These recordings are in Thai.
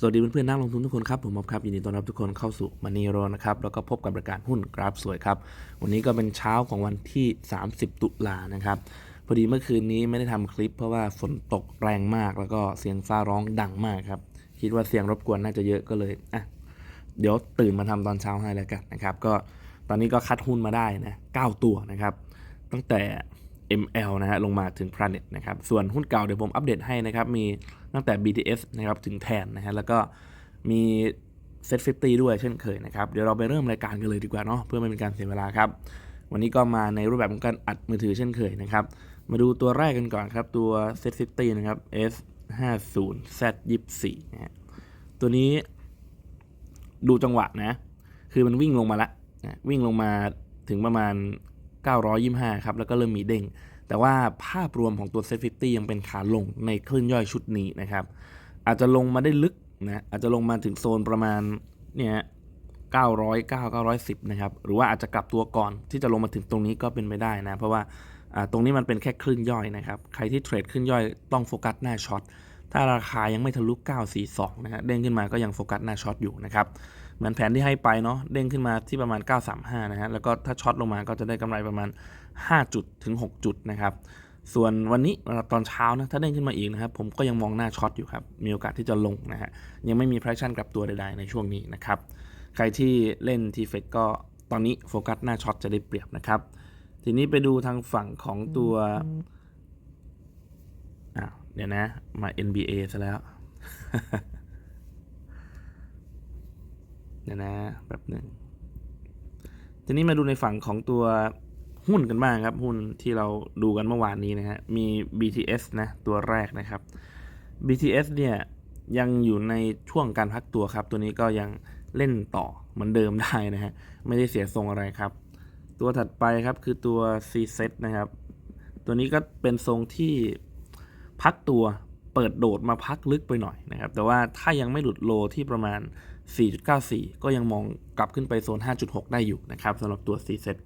สวัสดีเพื่อนๆนักลงทุนทุกคนครับ ผมมอบครับ ยินดีต้อนรับทุกคนเข้าสู่มันนี่โรนะครับ แล้วก็พบกับรายการหุ้นกราฟสวยครับ วันนี้ก็เป็นเช้าของวันที่ 30 ตุลานะครับ พอดีเมื่อคืนนี้ไม่ได้ทำคลิป เพราะว่าฝนตกแรงมาก แล้วก็เสียงฟ้าร้องดังมากครับ คิดว่าเสียงรบกวนน่าจะเยอะก็เลยอะเดี๋ยวตื่นมาทำตอนเช้าให้แล้วกันนะครับ ก็ตอนนี้ก็คัดหุ้นมาได้นะ9ตัวนะครับ ตั้งแต่ ML นะฮะลงมาถึง Planet นะครับ ส่วนหุ้นเก่าเดี๋ยวผมอัปเดตให้นะครับมี ตั้งแต่ BTS นะครับถึงแทนนะฮะแล้วก็มีเซต50 ด้วยเช่นเคยนะครับเดี๋ยวเราไปเริ่มรายการกันเลยดีกว่าเนาะเพื่อไม่เป็นการเสียเวลาครับ วันนี้ก็มาในรูปแบบของการอัดมือถือเช่นเคยนะครับ มาดูตัวแรกกันก่อนครับ ตัวเซต50 นะครับ S 5 0 Z 24นะฮะตัวนี้ดูจังหวะนะ คือมันวิ่งลงมาละนะวิ่งลงมาถึงประมาณ 925 ครับ แล้วก็เริ่มมีเด้ง แต่ว่าภาพรวมของตัวเซฟฟิตี้ยังเป็นขาลงในคลื่นย่อยชุดนี้นะครับ อาจจะลงมาได้ลึกนะอาจจะลงมาถึงโซนประมาณเนี่ย900 910 นะครับ หรือว่าอาจจะกลับตัวก่อนที่จะลงมาถึงตรงนี้ก็เป็นไปได้นะ เพราะว่าอ่าตรงนี้มันเป็นแค่คลื่นย่อยนะครับ ใครที่เทรดคลื่นย่อยต้องโฟกัสหน้าช็อต ถ้าราคายังไม่ทะลุ 942 นะฮะ เด้งขึ้นมาก็ยังโฟกัสหน้าช็อตอยู่นะครับ เหมือนแผนที่ให้ไปเนาะเด้งขึ้นมาที่ประมาณ 935 นะฮะ แล้วก็ถ้าช็อตลงมาก็จะได้กำไรประมาณ 5 จุดถึง 6 จุดนะครับ ส่วนวันนี้ตอนเช้านะ ถ้าเด้งขึ้นมาอีกนะครับ ผมก็ยังมองหน้าช็อตอยู่ครับ มีโอกาสที่จะลงนะฮะ ยังไม่มี pressure กลับตัวใดๆในช่วงนี้นะครับ ใครที่เล่นทีเฟกก็ตอนนี้โฟกัสหน้าช็อตจะได้เปรียบนะครับ ทีนี้ไปดูทางฝั่งของตัวอ้าวเดี๋ยวนะ มา NBA ซะแล้ว เดี๋ยนะแบบหนึ่งทีนี้มาดูในฝั่งของตัวหุ้นกันบ้างครับ หุ้นที่เราดูกันเมื่อวานนี้นะฮะมี BTS นะตัวแรกนะครับ BTS เนี่ยยังอยู่ในช่วงการพักตัวครับ ตัวนี้ก็ยังเล่นต่อเหมือนเดิมได้นะฮะไม่ได้เสียทรงอะไรครับ ตัวถัดไปครับคือตัว C set นะครับ ตัวนี้ก็เป็นทรงที่พักตัวเปิดโดดมาพักลึกไปหน่อยนะครับ แต่ว่าถ้ายังไม่หลุดโลที่ประมาณ 4.94 ก็ยังมองกลับขึ้นไปโซน 5.6 ได้อยู่นะครับสำหรับตัว C set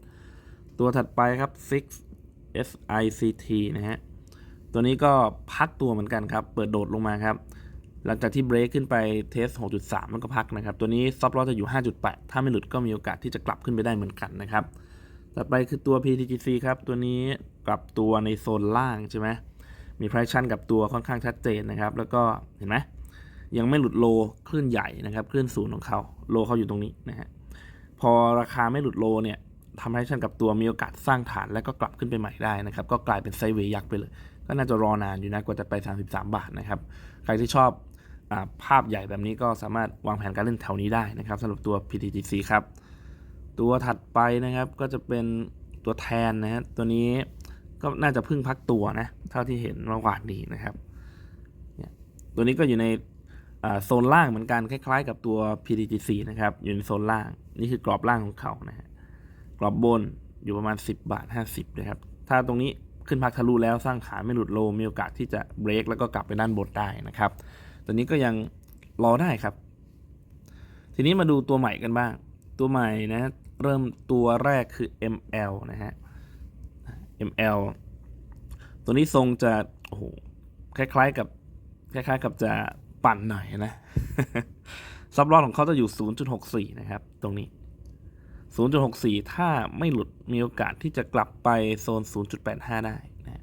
ตัวถัดไปครับ Six SICT นะฮะ ตัวนี้ก็พักตัวเหมือนกันครับ เปิดโดดลงมาครับ หลังจากที่เบรกขึ้นไปเทส 6.3แล้วก็พักนะครับ ตัวนี้ซับลอจะอยู่ 5.8 ถ้าไม่หลุดก็มีโอกาสที่จะกลับขึ้นไปได้เหมือนกันนะครับ ต่อไปคือตัว PTGC ครับ ตัวนี้กลับตัวในโซนล่างใช่ไหมมี pressure กับตัวค่อนข้างชัดเจนนะครับ แล้วก็เห็นไหม ยังไม่หลุดโลคลื่นใหญ่นะครับคลื่นศูนย์ของเขาโลเขาอยู่ตรงนี้นะฮะพอราคาไม่หลุดโลเนี่ยทำให้ชันกับตัวมีโอกาสสร้างฐานแล้วก็กลับขึ้นไปใหม่ได้นะครับ ก็กลายเป็นไซเวย์ยักษ์ไปเลย ก็น่าจะรอนานอยู่นะกว่าจะไป 33 บาทนะครับ ใครที่ชอบอภาพใหญ่แบบนี้ก็สามารถวางแผนการเล่นแถวนี้ได้นะครับสำหรับตัว PTGC ครับตัวถัดไปนะครับก็จะเป็นตัวแทนนะฮะตัวนี้ก็น่าจะพึ่งพักตัวนะเท่าที่เห็นเมื่อวานนี้นะครับเนี่ยตัวนี้ก็อยู่ใน โซนล่างเหมือนกันคล้ายๆ กับตัว PTGC นะครับอยู่ในโซนล่าง นี่คือกรอบล่างของเขานะฮะกรอบบนอยู่ประมาณ 10 บาท 50นะครับถ้าตรงนี้ขึ้นพักทะลุแล้วสร้างขาไม่หลุดโลมีโอกาสที่จะเบรกแล้วก็กลับไปด้านบนได้นะครับตัวนี้ก็ยังรอได้ครับ ทีนี้มาดูตัวใหม่กันบ้าง ตัวใหม่นะเริ่มตัวแรกคือ ML นะฮะ ML ตัวนี้ทรงจะโอ้โหคล้ายๆกับคล้ายๆกับจะ ปั่นหน่อยนะซับลอสของเขาจะอยู่ 0.64 นะครับ ตรงนี้ 0.64 ถ้าไม่หลุดมีโอกาสที่จะกลับไปโซน 0.85 ได้นะ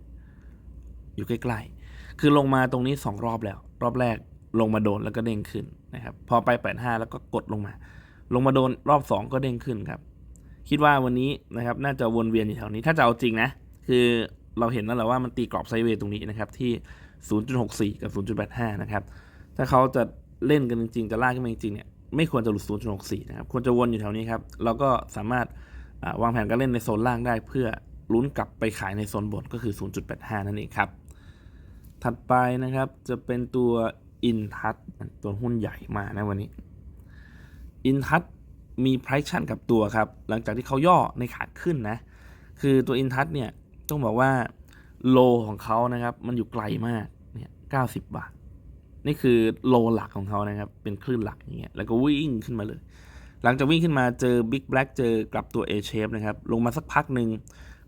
อยู่ใกล้ๆ คือลงมาตรงนี้ 2 รอบแล้ว รอบแรกลงมาโดนแล้วก็เด้งขึ้นนะครับ พอไป 85 แล้วก็กดลงมา ลงมาโดนรอบ 2 ก็เด้งขึ้นครับ คิดว่าวันนี้นะครับ น่าจะวนเวียนอยู่แถวนี้ ถ้าจะเอาจริงนะ คือเราเห็นแล้วแหละว่ามันตีกรอบไซเวย์ตรงนี้นะครับที่ 0.64 กับ 0.85 นะครับ ถ้าเขาจะเล่นกันจริงๆ จะลากขึ้นมาจริงๆเนี่ยไม่ควรจะหลุด0.64นะครับควรจะวนอยู่แถวนี้ครับเราก็สามารถวางแผนการเล่นในโซนล่างได้ เพื่อลุ้นกลับไปขายในโซนบนก็คือ 0.85 นั่นเองครับถัดไปนะครับจะเป็นตัวอินทัศตัวหุ้นใหญ่มานะวันนี้อินทัศมี price ชั่นกับตัวครับ หลังจากที่เขาย่อในขาขึ้นนะ คือตัวอินทัศเนี่ยต้องบอกว่าโลของเขานะครับ มันอยู่ไกลมากเนี่ย90บาท นี่คือโลหลักของเขานะครับ เป็นคลื่นหลักอย่างเงี้ยแล้วก็วิ่งขึ้นมาเลย หลังจากวิ่งขึ้นมาเจอ Big Black เจอกลับตัว A shape นะครับ ลงมาสักพักหนึ่ง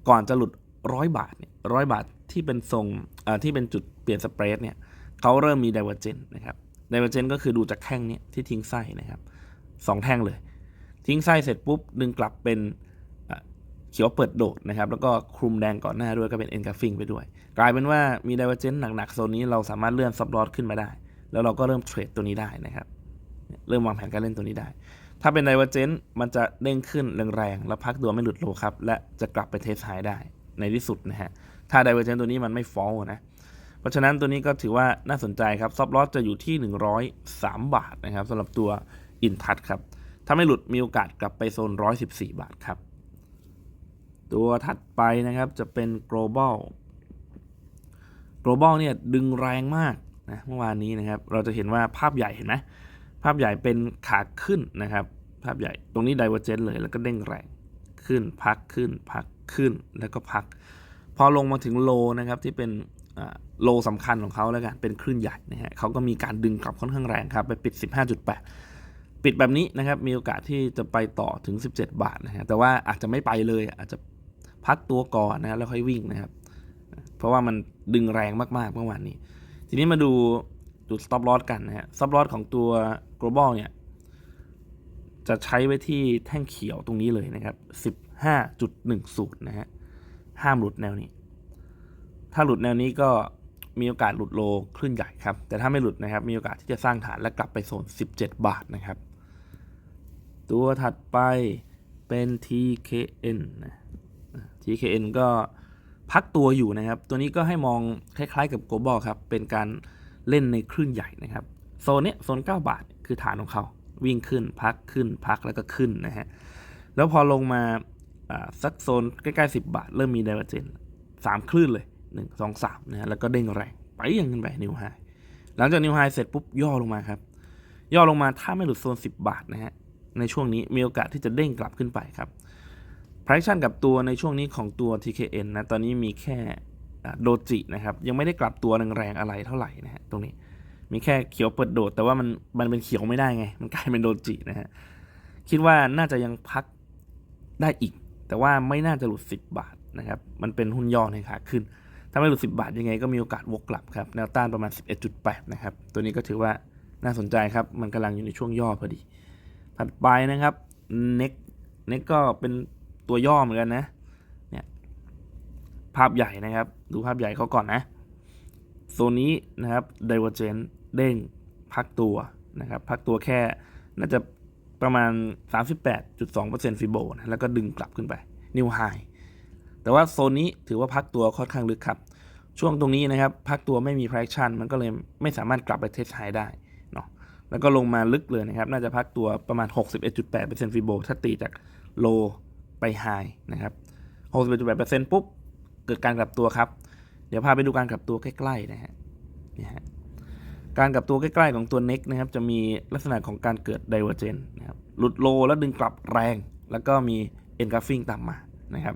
ก่อนจะหลุดร้อยบาทเนี่ยร้อยบาทที่เป็นทรงอ่อที่เป็นจุดเปลี่ยนสเปรดเนี่ยเขาเริ่มมี divergence นะครับไดเวอร์เจนก็คือดูจากแท่งเนี้ยที่ทิ้งไส้นะครับสองแท่งเลย ทิ้งไส้เสร็จปุ๊บดึงกลับเป็นเขียวเปิดโดดนะครับ แล้วก็คลุมแดงก่อนหน้าด้วยก็เป็นเอ็นกราฟิงไปด้วย กลายเป็นว่ามีไดเวอร์เจนหนักๆโซนนี้เราสามารถเลื่อนซับลอตขึ้นมาได้ แล้วเราก็เริ่มเทรดตัวนี้ได้นะครับ เริ่มวางแผนการเล่นตัวนี้ได้ ถ้าเป็นไดเวอร์เจนมันจะเด้งขึ้นแรงๆ แล้วพักตัวไม่หลุดโลครับ และจะกลับไปเทสไฮได้ในที่สุดนะฮะ ถ้าไดเวอร์เจนตัวนี้มันไม่ฟอลนะ เพราะฉะนั้นตัวนี้ก็ถือว่าน่าสนใจครับซับลอสจะอยู่ที่ 103 บาทนะครับสำหรับตัวอินทัชครับ ถ้าไม่หลุดมีโอกาสกลับไปโซน 114 บาทครับ ตัวถัดไปนะครับจะเป็น global global เนี่ยดึงแรงมาก นะเมื่อวานนี้นะครับ เราจะเห็นว่าภาพใหญ่เห็นไหมภาพใหญ่เป็นขาขึ้นนะครับ ภาพใหญ่ตรงนี้ divergent เลยแล้วก็เด้งแรงขึ้นพักขึ้นพักขึ้นแล้วก็พัก พอลงมาถึงโลนะครับที่เป็นโลสำคัญของเขาแล้วกันเป็นคลื่นใหญ่นะฮะเขาก็มีการดึงกลับค่อนข้างแรงครับ ไปปิด 15.8 ปิดแบบนี้นะครับ มีโอกาสที่จะไปต่อถึง 17 บาทนะฮะแต่ว่าอาจจะไม่ไปเลยอาจจะพักตัวก่อนนะแล้วค่อยวิ่งนะครับ เพราะว่ามันดึงแรงมากๆเมื่อวานนี้ ทีนี้มาดูดู stop loss กันนะฮะ stop loss ของตัว global เนี่ย จะใช้ไว้ที่แท่งเขียวตรงนี้เลยนะครับ 15.10 นะฮะ ห้ามหลุดแนวนี้ ถ้าหลุดแนวนี้ก็มีโอกาสหลุดโลคลื่นใหญ่ครับ แต่ถ้าไม่หลุดนะครับ มีโอกาสที่จะสร้างฐานและกลับไปโซน 17 บาทนะครับ ตัวถัดไปเป็น TKN นะ TKN ก็ พักตัวอยู่นะครับ ตัวนี้ก็ให้มองคล้ายๆกับ global ครับ เป็นการเล่นในคลื่นใหญ่นะครับ โซนเนี้ยโซน 9 บาทคือฐานของเขา วิ่งขึ้นพักขึ้นพักแล้วก็ขึ้นนะฮะ แล้วพอลงมาสักโซนใกล้ๆ 10 บาท เริ่มมี divergence สามคลื่นเลย 1 2 3นะฮะแล้วก็เด้งแรงไปยังขึ้นไปนิวไฮหลังจากนิวไฮเสร็จปุ๊บย่อลงมาครับ ย่อลงมาถ้าไม่หลุดโซน 10 บาทนะฮะในช่วงนี้มีโอกาสที่จะเด้งกลับขึ้นไปครับ price กับตัวในช่วงนี้ของตัว TKN นะ ตอนนี้มีแค่โดจินะครับ ยังไม่ได้กลับตัวแรงๆอะไรเท่าไหร่นะฮะตรงนี้มีแค่เขียวเปิดโดด แต่ว่ามันมันเป็นเขียวไม่ได้ไง มันกลายเป็นโดจินะฮะคิดว่าน่าจะยังพักได้อีก แต่ว่าไม่น่าจะหลุด 10 บาทนะครับ มันเป็นหุ้นย่อในขาขึ้น ถ้าไม่หลุด 10 บาทยังไงก็มีโอกาสวกกลับครับ แนวต้านประมาณ 11.8 นะครับ ตัวนี้ก็ถือว่าน่าสนใจครับ มันกำลังอยู่ในช่วงย่อพอดี ถัดไปนะครับ next next ก็เป็น ตัวย่อเหมือนกันนะ เนี่ย ภาพใหญ่นะครับ ดูภาพใหญ่เขาก่อนนะโซนนี้นะครับ divergent เด้งพักตัวนะครับ พักตัวแค่น่าจะประมาณ 38.2%ฟิโบนะแล้วก็ดึงกลับขึ้นไปนิวไฮแต่ว่าโซนนี้ถือว่าพักตัวค่อนข้างลึกครับ ช่วงตรงนี้นะครับ พักตัวไม่มี traction มันก็เลยไม่สามารถกลับไปเทสไฮได้เนาะแล้วก็ลงมาลึกเลยนะครับ น่าจะพักตัวประมาณ 61.8%ฟิโบถ้าตีจากโล ไปไฮนะครับ61.8%ปุ๊บ เกิดการกลับตัวครับ เดี๋ยวพาไปดูการกลับตัวใกล้ๆนะฮะนี่ฮะการกลับตัวใกล้ๆของตัว next นะครับจะมีลักษณะของการเกิด divergence นะครับหลุดโลแล้วดึงกลับแรง แล้วก็มี engulfing ตามมานะครับ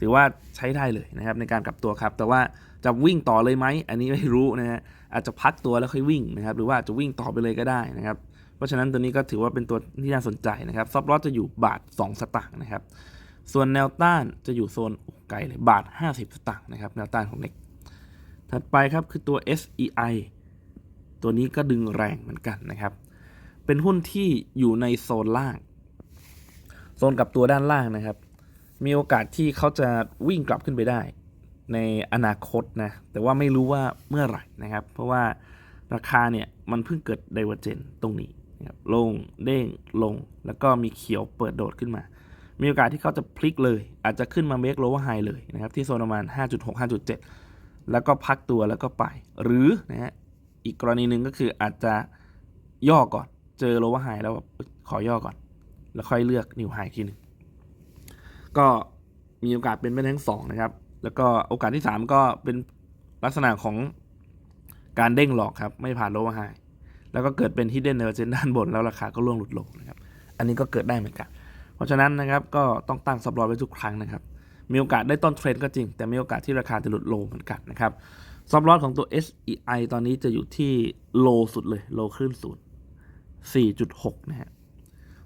ถือว่าใช้ได้เลยนะครับในการกลับตัวครับ แต่ว่าจะวิ่งต่อเลยไหมอันนี้ไม่รู้นะฮะอาจจะพักตัวแล้วค่อยวิ่งนะครับหรือว่าจะวิ่งต่อไปเลยก็ได้นะครับเพราะฉะนั้นตัวนี้ก็ถือว่าเป็นตัวที่น่าสนใจนะครับซอฟต์ลอสจะอยู่บาท 2 สตางค์นะครับ ส่วนแนวต้านจะอยู่โซนไกลเลยบาท 50 สตางค์นะครับ แนวต้านของเน็กถัดไปครับคือตัว SEI ตัวนี้ก็ดึงแรงเหมือนกันนะครับ เป็นหุ้นที่อยู่ในโซนล่าง โซนกับตัวด้านล่างนะครับ มีโอกาสที่เขาจะวิ่งกลับขึ้นไปได้ ในอนาคตนะ แต่ว่าไม่รู้ว่าเมื่อไหร่นะครับ เพราะว่าราคาเนี่ยมันเพิ่งเกิด divergence ตรงนี้นะครับลงเด้งลงแล้วก็มีเขียวเปิดโดดขึ้นมา มีโอกาสที่เขาจะพลิกเลย อาจจะขึ้นมาเมกโลว์ไฮเลยนะครับ ที่โซนประมาณ 5.6 5.7 แล้วก็พักตัวแล้วก็ไป หรือนะฮะอีกกรณีหนึ่งก็คืออาจจะย่อก่อน เจอโลว์ไฮแล้วแบบขอย่อก่อน แล้วค่อยเลือกนิวไฮทีหนึ่งก็มีโอกาสเป็นไปทั้งสองนะครับ แล้วก็โอกาสที่ 3 ก็เป็นลักษณะของการเด้งหลอกครับ ไม่ผ่านโลว์ไฮแล้วก็เกิดเป็นที่เด่นในเจนด้านบนแล้วราคาก็ล่วงหลุดลงนะครับ อันนี้ก็เกิดได้เหมือนกัน เพราะฉะนั้นนะครับก็ต้องตั้งซับลอไว้ทุกครั้งนะครับ มีโอกาสได้ต้นเทรนก็จริง แต่มีโอกาสที่ราคาจะหลุดโลเหมือนกันนะครับซับลอสของตัว SEI ตอนนี้จะอยู่ที่โลสุดเลย โลคลื่นศูนย์4.6 นะฮะ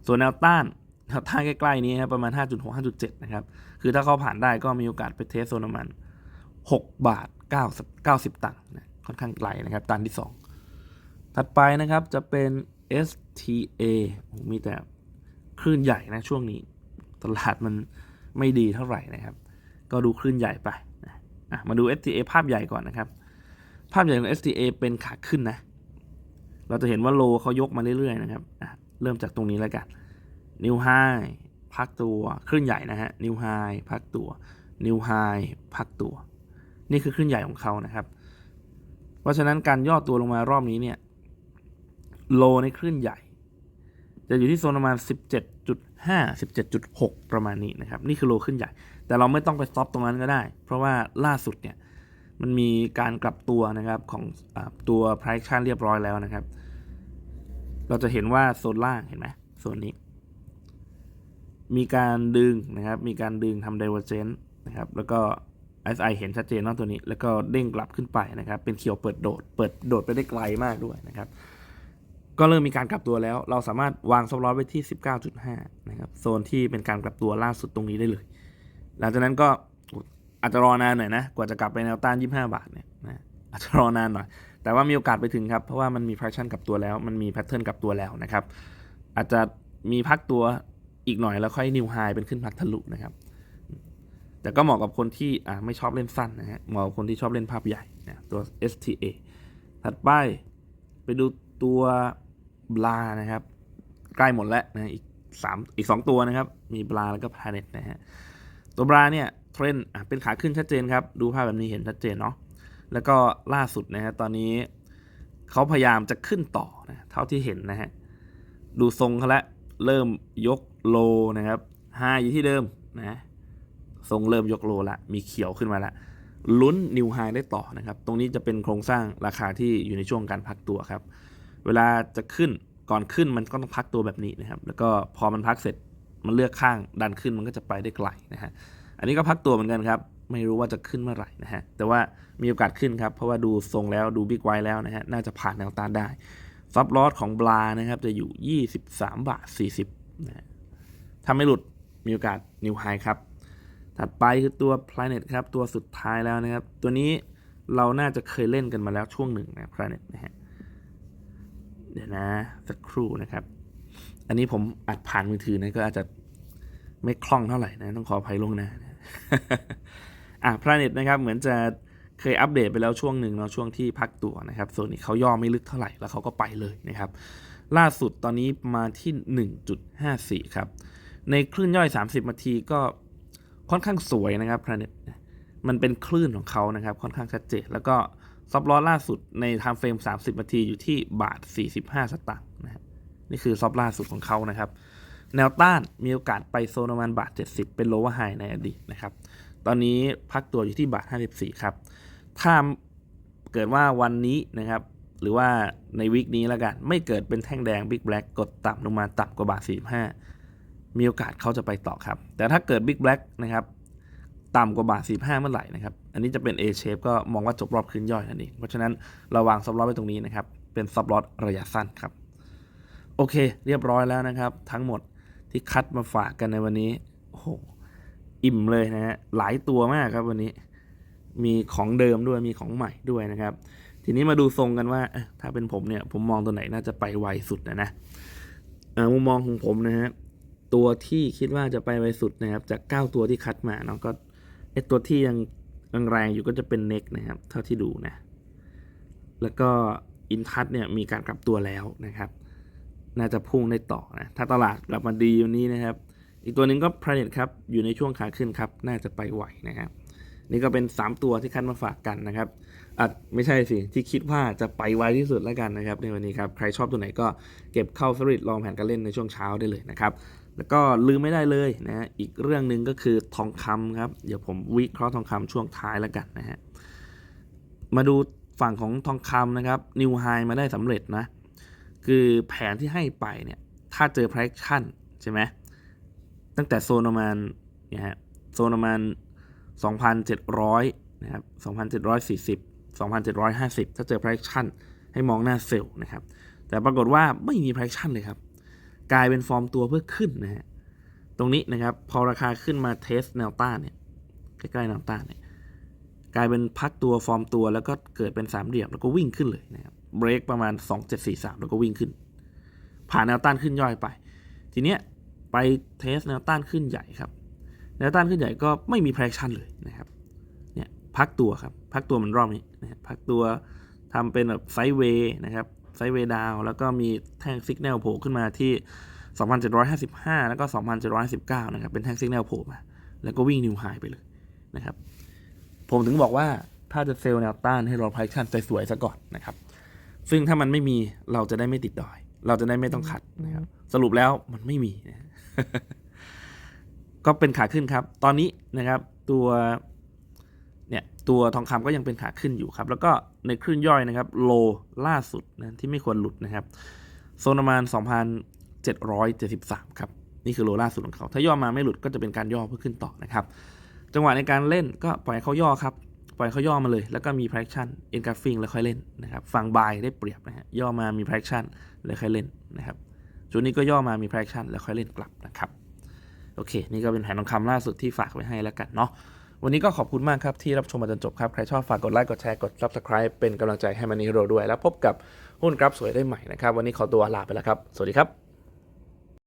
ส่วนแนวต้านแนวต้านใกล้ๆนี้ครับประมาณ 5.6 5.7 นะครับ คือถ้าเขาผ่านได้ก็มีโอกาสไปเทสโซนประมาณ6บาท9 90 ตังค์นะค่อนข้างไกลนะครับตันที่ 2 ถัดไปนะครับจะเป็น STA มีแต่ คลื่นใหญ่นะช่วงนี้ ตลาดมันไม่ดีเท่าไหร่นะครับ ก็ดูคลื่นใหญ่ไปนะมาดู STA ภาพใหญ่ก่อนนะครับ ภาพใหญ่ของ STA เป็นขาขึ้นนะ เราจะเห็นว่าโลเขายกมาเรื่อยๆนะครับเริ่มจากตรงนี้แล้วกันนิวไฮพักตัวคลื่นใหญ่นะฮะนิวไฮพักตัวนิวไฮพักตัว นี่คือคลื่นใหญ่ของเขานะครับ เพราะฉะนั้นการย่อตัวลงมารอบนี้เนี่ยโลในคลื่นใหญ่ จะอยู่ที่โซนประมาณ 17.5 17.6 ประมาณนี้นะครับ นี่คือโลขึ้นใหญ่ แต่เราไม่ต้องไปซอฟตรงนั้นก็ได้ เพราะว่าล่าสุดเนี่ย มันมีการกลับตัวนะครับของอตัว price action เรียบร้อยแล้วนะครับ เราจะเห็นว่าโซนล่างเห็นไหมโซนนี้ มีการดึงนะครับ มีการดึงทำ divergence นะครับ แล้วก็ SI เห็นชัดเจนว่าตัวนี้ แล้วก็เด้งกลับขึ้นไปนะครับ เป็นเขียวเปิดโดด เปิดโดดไปได้ไกลมากด้วยนะครับ ก็เริ่มมีการกลับตัวแล้ว เราสามารถวางซอฟต์ลอสไว้ที่ 19.5 นะครับ โซนที่เป็นการกลับตัวล่าสุดตรงนี้ได้เลย หลังจากนั้นก็อาจจะรอนานหน่อยนะ กว่าจะกลับไปแนวต้าน 25 บาทเนี่ยนะอาจจะรอนานหน่อย แต่ว่ามีโอกาสไปถึงครับ เพราะว่ามันมี traction กลับตัวแล้ว มันมี pattern กลับตัวแล้วนะครับ อาจจะมีพักตัวอีกหน่อยแล้วค่อย new high เป็นขึ้นพักทะลุนะครับ แต่ก็เหมาะกับคนที่อ่าไม่ชอบเล่นสั้นนะฮะ เหมาะกับคนที่ชอบเล่นภาพใหญ่นะตัว STA ถัดไปไปดูตัว บลานะครับ ใกล้หมดแล้วนะอีกสามอีกสองตัวนะครับ มีบลาแล้วก็ planet นะฮะตัวบลาเนี่ยเทรนด์เป็นขาขึ้นชัดเจนครับ ดูภาพแบบนี้เห็นชัดเจนเนาะแล้วก็ล่าสุดนะฮะตอนนี้เขาพยายามจะขึ้นต่อนะเท่าที่เห็นนะฮะดูทรงเขาแล้วเริ่มยกโลนะครับไฮอยู่ที่เดิมนะทรงเริ่มยกโลละมีเขียวขึ้นมาละลุ้นนิวไฮได้ต่อนะครับ ตรงนี้จะเป็นโครงสร้างราคาที่อยู่ในช่วงการพักตัวครับ เวลาจะขึ้นก่อนขึ้นมันก็ต้องพักตัวแบบนี้นะครับ แล้วก็พอมันพักเสร็จมันเลือกข้างดันขึ้นมันก็จะไปได้ไกลนะฮะอันนี้ก็พักตัวเหมือนกันครับ ไม่รู้ว่าจะขึ้นเมื่อไหร่นะฮะแต่ว่ามีโอกาสขึ้นครับเพราะว่าดูทรงแล้วดูบิ๊กไวแล้วนะฮะน่าจะผ่านแนวต้านได้ซับลอสของบลานะครับจะอยู่ 23 บาท 40นะฮะถ้าไม่หลุดมีโอกาสนิวไฮครับ ถัดไปคือตัว Planet ครับ ตัวสุดท้ายแล้วนะครับ ตัวนี้เราน่าจะเคยเล่นกันมาแล้วช่วงหนึ่งนะ Planet นะฮะ เดี๋ยวนะสักครู่นะครับ อันนี้ผมอัดผ่านมือถือนะก็อาจจะไม่คล่องเท่าไหร่นะต้องขออภัยล่วงหน้านะอะ Planet นะครับเหมือนจะเคยอัปเดตไปแล้วช่วงหนึ่งเนาะช่วงที่พักตัวนะครับส่วนนี้เขาย่อไม่ลึกเท่าไหร่แล้วเขาก็ไปเลยนะครับ ล่าสุดตอนนี้มาที่ 1.54 ครับ ในคลื่นย่อย 30นาทีก็ค่อนข้างสวยนะครับ Planet มันเป็นคลื่นของเขานะครับ ค่อนข้างชัดเจนแล้วก็ ซับลอสล่าสุดในไทม์เฟรม 30 นาทีอยู่ที่บาท 45 สตางค์นะฮะนี่คือซับล่าสุดของเขานะครับ แนวต้านมีโอกาสไปโซนประมาณบาท 70 เป็นโลว์ไฮในอดีตนะครับ ตอนนี้พักตัวอยู่ที่บาท 54 ครับถ้าเกิดว่าวันนี้นะครับ หรือว่าในวีคนี้แล้วกัน ไม่เกิดเป็นแท่งแดงบิ๊กแบล็กกดต่ำลงมาต่ำกว่าบาท 45 มีโอกาสเขาจะไปต่อครับ แต่ถ้าเกิดบิ๊กแบล็กนะครับ ต่ำกว่าบาท45 เมื่อไหร่นะครับ อันนี้จะเป็น A shape ก็มองว่าจบรอบคืนย่อยนั่นเอง เพราะฉะนั้นเราวางซับลอสไว้ตรงนี้นะครับ เป็นซับลอสระยะสั้นครับ โอเค เรียบร้อยแล้วนะครับ ทั้งหมดที่คัดมาฝากกันในวันนี้ โอ้โห อิ่มเลยนะฮะ หลายตัวมากครับวันนี้ มีของเดิมด้วย มีของใหม่ด้วยนะครับ ทีนี้มาดูทรงกันว่า ถ้าเป็นผมเนี่ย ผมมองตัวไหนน่าจะไปไวสุดนะนะอ่อมุมมองของผมนะฮะ ตัวที่คิดว่าจะไปไวสุดนะครับ จาก 9 ตัวที่คัดมาเนาะก็ ไอตัวที่ยังยังแรงอยู่ก็จะเป็นเน็กนะครับ เท่าที่ดูนะ แล้วก็อินทัศเนี่ยมีการกลับตัวแล้วนะครับ น่าจะพุ่งได้ต่อนะ ถ้าตลาดกลับมาดีวันนี้นะครับ อีกตัวหนึ่งก็ Planet ครับ อยู่ในช่วงขาขึ้นครับ น่าจะไปไหวนะครับ นี่ก็เป็น 3 ตัวที่คัดมาฝากกันนะครับอะไม่ใช่สิ ที่คิดว่าจะไปไวที่สุดแล้วกันนะครับ ในวันนี้ครับ ใครชอบตัวไหนก็เก็บเข้าฟริตลองแผนการเล่นในช่วงเช้าได้เลยนะครับ แล้วก็ลืมไม่ได้เลยนะฮะอีกเรื่องหนึ่งก็คือทองคำครับ เดี๋ยวผมวิเคราะห์ทองคำช่วงท้ายแล้วกันนะฮะมาดูฝั่งของทองคำนะครับนิวไฮมาได้สำเร็จนะ คือแผนที่ให้ไปเนี่ย ถ้าเจอ price action ใช่ไหมตั้งแต่โซนประมาณเนี่ยฮะโซนประมาณ 2,700 นะครับ 2,740 2,750 ถ้าเจอ price action ให้มองหน้าเซลล์นะครับ แต่ปรากฏว่าไม่มี price action เลยครับ กลายเป็นฟอร์มตัวเพื่อขึ้นนะฮะตรงนี้นะครับพอราคาขึ้นมาเทสแนวต้านเนี่ยใกล้ๆแนวต้านเนี่ยกลายเป็นพักตัวฟอร์มตัวแล้วก็เกิดเป็นสามเหลี่ยมแล้วก็วิ่งขึ้นเลยนะครับเบรกประมาณ 2743 แล้วก็วิ่งขึ้น ผ่านแนวต้านขึ้นย่อยไป ทีเนี้ยไปเทสแนวต้านขึ้นใหญ่ครับแนวต้านขึ้นใหญ่ก็ไม่มี traction เลยนะครับเนี่ยพักตัวครับพักตัวเหมือนรอบนี้นะฮะพักตัวทำเป็นแบบไซด์เวย์นะครับ ไซด์เวย์ดาว แล้วก็มีแท่งสัญญาณโผล่ขึ้นมาที่ 2,755 แล้วก็ 2,719 นะครับ เป็นแท่งสัญญาณโผล่มา แล้วก็วิ่งนิวไฮไปเลยนะครับ ผมถึงบอกว่าถ้าจะเซลล์แนวต้านให้รอ traction สวยๆซะก่อนนะครับ ซึ่งถ้ามันไม่มีเราจะได้ไม่ติดดอย เราจะได้ไม่ต้องขัดนะครับ สรุปแล้วมันไม่มีนะก็เป็นขาขึ้นครับ ตอนนี้นะครับตัวเนี่ย ตัวทองคำก็ยังเป็นขาขึ้นอยู่ครับ แล้วก็ในคลื่นย่อยนะครับ โลล่าสุดนะที่ไม่ควรหลุดนะครับ โซนประมาณ 2,773 ครับ นี่คือโลล่าสุดของเขา ถ้าย่อมาไม่หลุดก็จะเป็นการย่อเพื่อขึ้นต่อนะครับ จังหวะในการเล่นก็ปล่อยเขาย่อครับ ปล่อยเขาย่อมาเลย แล้วก็มี traction engulfing แล้วค่อยเล่นนะครับฝั่งบายได้เปรียบนะฮะ ย่อมามี traction แล้วค่อยเล่นนะครับ จุดนี้ก็ย่อมามี traction แล้วค่อยเล่นกลับนะครับ โอเค นี่ก็เป็นแผนทองคำล่าสุดที่ฝากไว้ให้แล้วกันเนาะ วันนี้ก็ขอบคุณมากครับ ที่รับชมมาจนจบครับ ใครชอบฝากกดไลค์กดแชร์กด subscribe เป็นกำลังใจให้มันนี่โรด้วย แล้วพบกับหุ้นกราฟสวยได้ใหม่นะครับ วันนี้ขอตัวลาไปแล้วครับ สวัสดีครับ